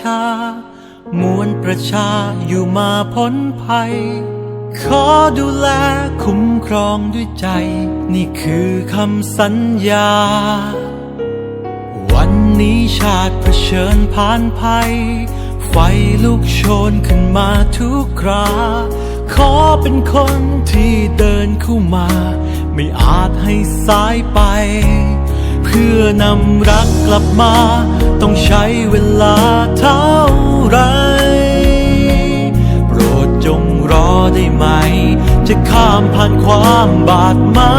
ชา มวลประชาอยู่มาพ้นภัย ขอดูแลคุ้มครองด้วยใจ นี่คือคำสัญญา วันนี้ชาติเผชิญผ่านภัย ไฟลุกโชนขึ้นมาทุกครา ขอเป็นคนที่เดินเข้ามา ไม่อาจให้สายไป เพื่อนำรักกลับมา ต้องใช้เวลาเท่าไรโปรดจงรอได้ไหม จะข้ามผ่านความบาดหมา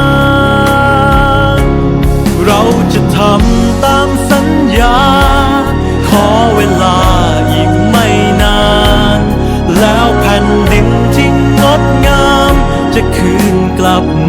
งเราจะทำตามสัญญา ขอเวลาอีกไม่นาน แล้วแผ่นดินที่งดงาม จะคืนกลับมา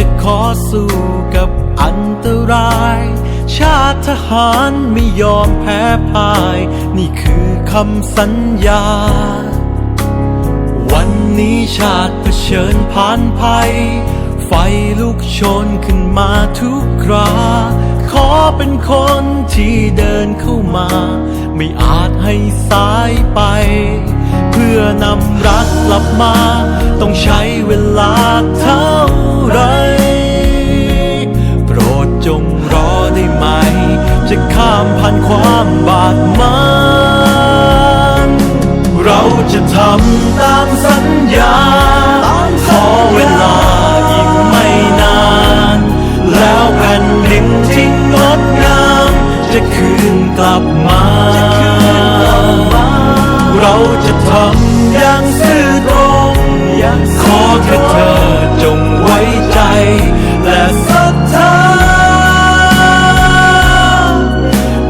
จะขอสู้กับอันตราย ชาติทหารไม่ยอมแพ้พ่าย นี่คือคำสัญญา วันนี้ชาติเผชิญผ่านภัย ไฟลุกโชนขึ้นมาทุกครา ขอเป็นคนที่เดินเข้ามา ไม่อาจให้สายไป อนำรักกลับมา ต้องใช้เวลาเท่าไร โปรดจงรอได้ไหม จะข้ามผ่านความบาดหมางเราจะทำตามสัญญา ขอเวลาอีกไม่นาน แล้วแผ่นดินที่งดงาม จะคืนกลับมา เราจะทำ ย่างซื่อตรงขอแค่เธอจงไว้ใจ และศรัทธา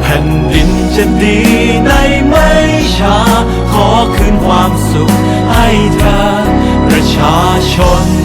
แผ่นดินจะดีในไม่ช้า ขอคืนความสุขให้เธอประชาชน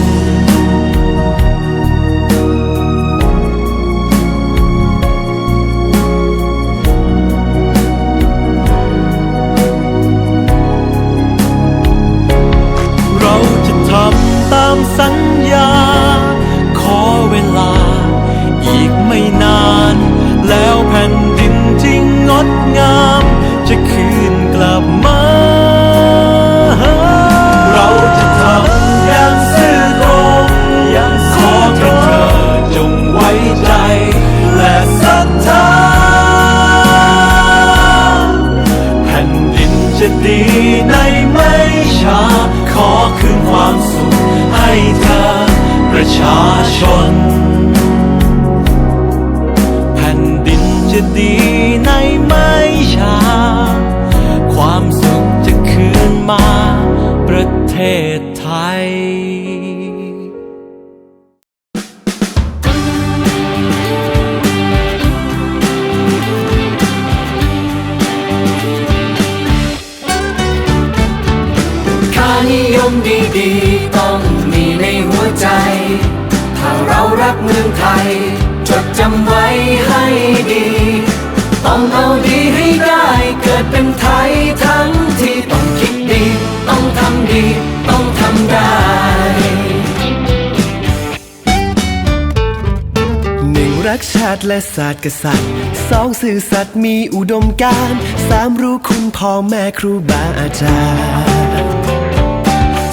ชาติและศาสตร์กษัตริย์สองสื่อสัตย์มีอุดมการณ์สามรู้คุณพ่อแม่ครูบาอาจารย์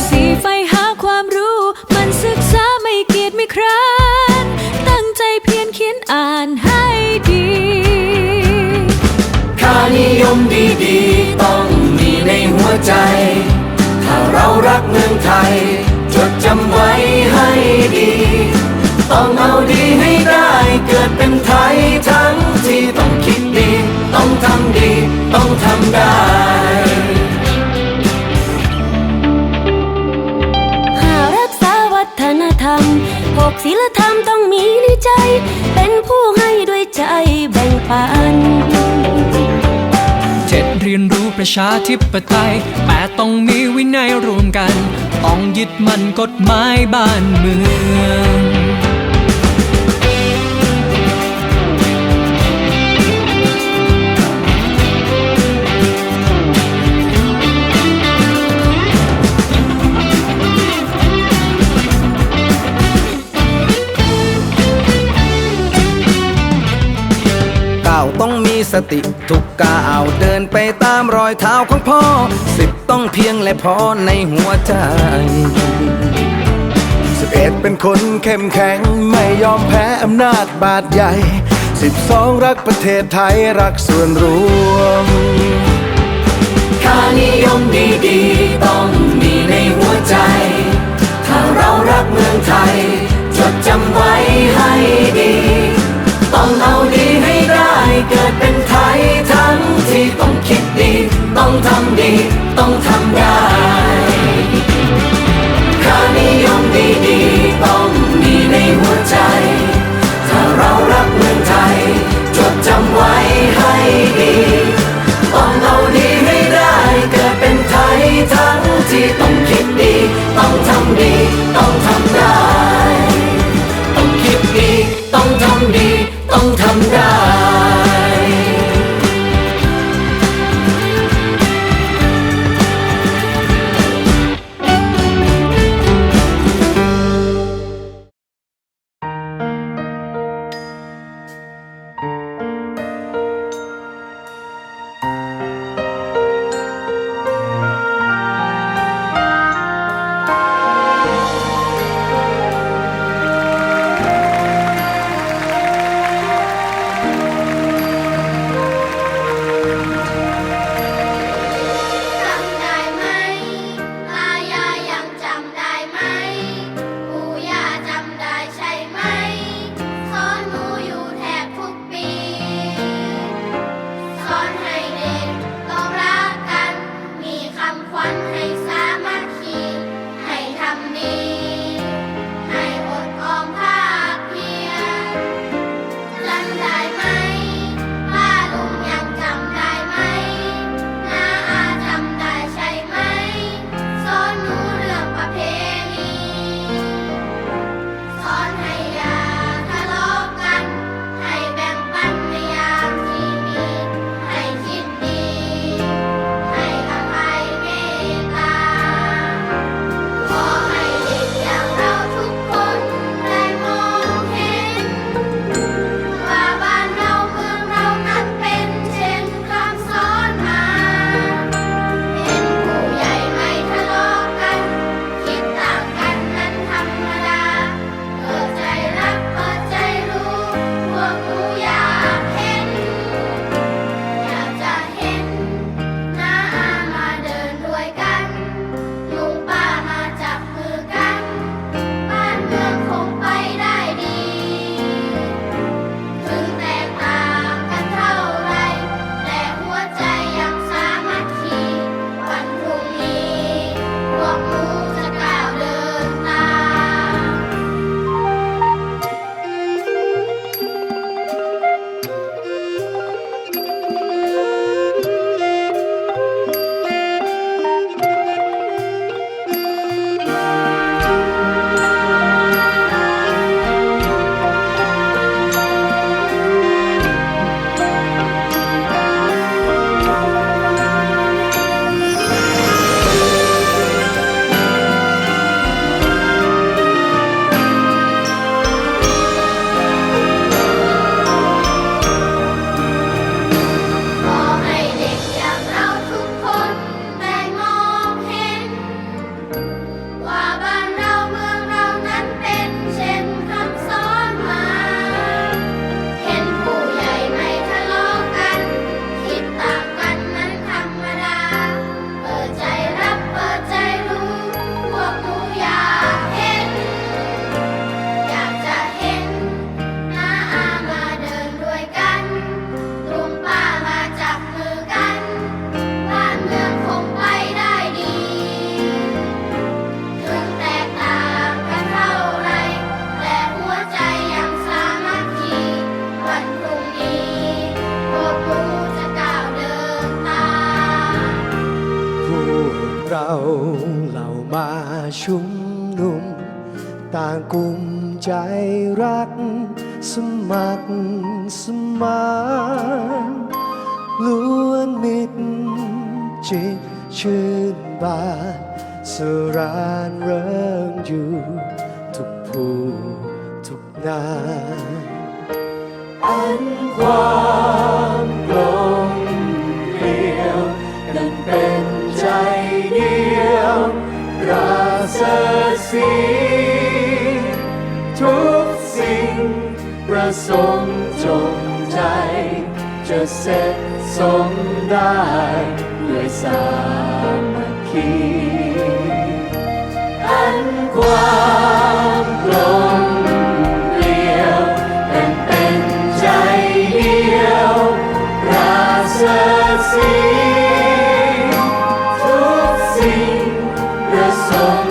สี่ไฟหาความรู้ มันศึกษาไม่เกียจไม่คร้านตั้งใจเพียรเขียนอ่านให้ดีค่านิยมดีๆ ต้องมีในหัวใจ ถ้าเรารักเมืองไทย จดจำไว้ให้ดี ต้องเอาดีให้ได้ เกิดเป็นไทยทั้งที่ต้องคิดดี ต้องทำดี ต้องทำได้ หารักษาวัฒนธรรม หกศีลธรรมต้องมีในใจ เป็นผู้ให้ด้วยใจแบ่งปันเจ็ดเรียนรู้ประชาธิปไตยแปดต้องมีวินัยรวมกัน ต้องยึดมั่นกฎหมายบ้านเมือง สติทุกก้าวเดินไปตามรอยเท้าของพ่อ สิบต้องเพียงและพอในหัวใจสิบเอ็ดเป็นคนเข้มแข็ง ไม่ยอมแพ้อำนาจบาดใหญ่สิบสองรักประเทศไทยรักส่วนรวมค่านิยมดีๆ ต้องมีในหัวใจ ถ้าเรารักเมืองไทย จดจำไว้ให้ดี ต้องเอาดีให้ได้เกิดเป็นไทยทั้งที่ต้องคิดดี ต้องทำดี ต้องทำได้ค่านิยมดีๆต้องมีในหัวใจ ชุมนุม ต่างกลุ่มใจรัก สมัครสมานล้วนมิตรจิตชื่นบานสรานเริงอยู่ ทุกผู้ทุกนานอันความ สีทุกสิ่ง ประสงค์จงใจ จะเสร็จสมได้ด้วยสามัคคีอันความกลมเกลียวเป็นเป็นใจเดียวราเสสีทุกสิ่งประสงค์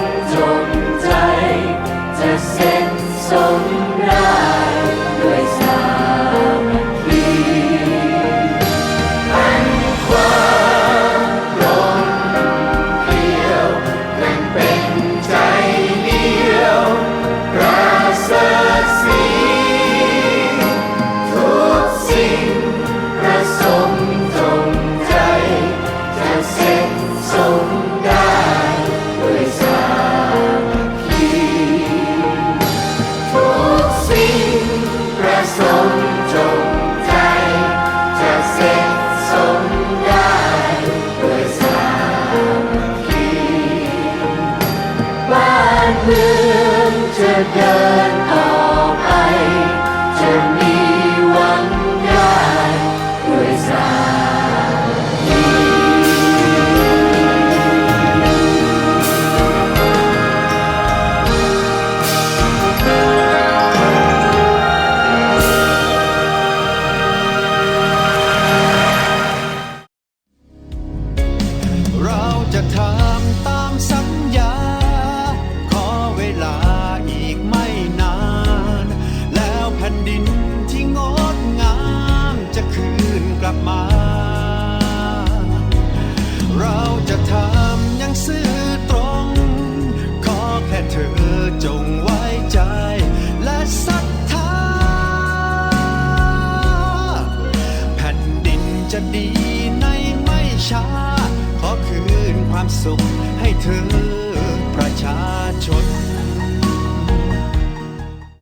สุขให้เธอ